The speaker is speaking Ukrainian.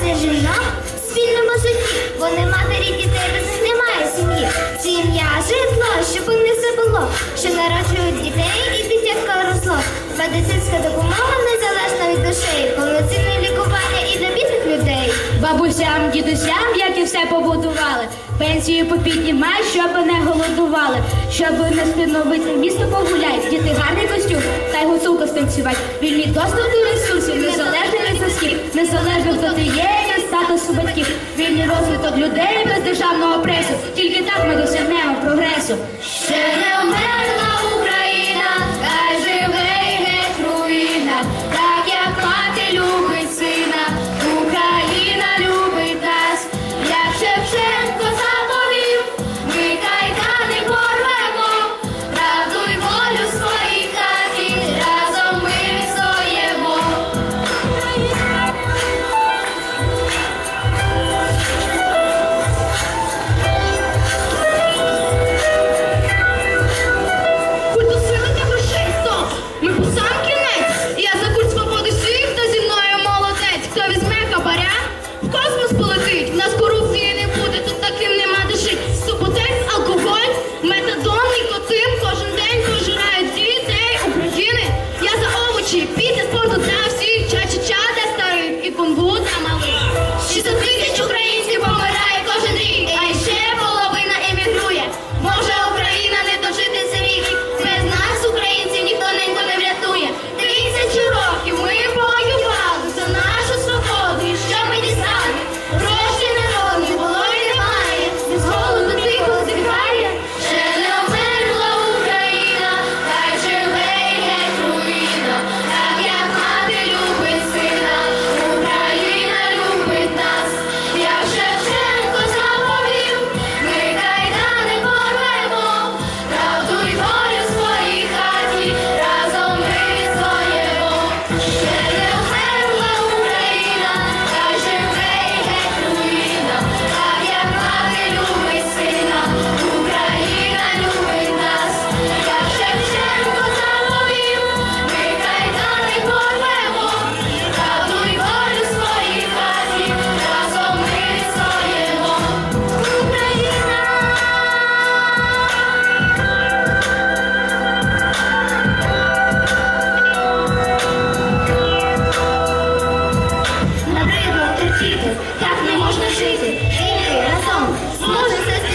це ж нам в спільному житті. Вони матері дітей без них немає сім'ї. Сім'я житло, щоб не все було, що народжують дітей і дитятка росло. Медицинська допомога незалежна від душеї, повноцінне лікування і для бідних людей. Бабусям, дідусям, як і все побудували, пенсію попіднімай, щоб не голодували, щоб не спиновити місто погуляй, діти гарний костюм, та й гуцулка станцювать. Вільний доступ до ресурсів, незалежно від сосків, незалежно хто ти є розвиток людей без державного пресу. Тільки так ми досягнемо прогресу. Ще не вмерла так не можна жити. Тільки разом зможе все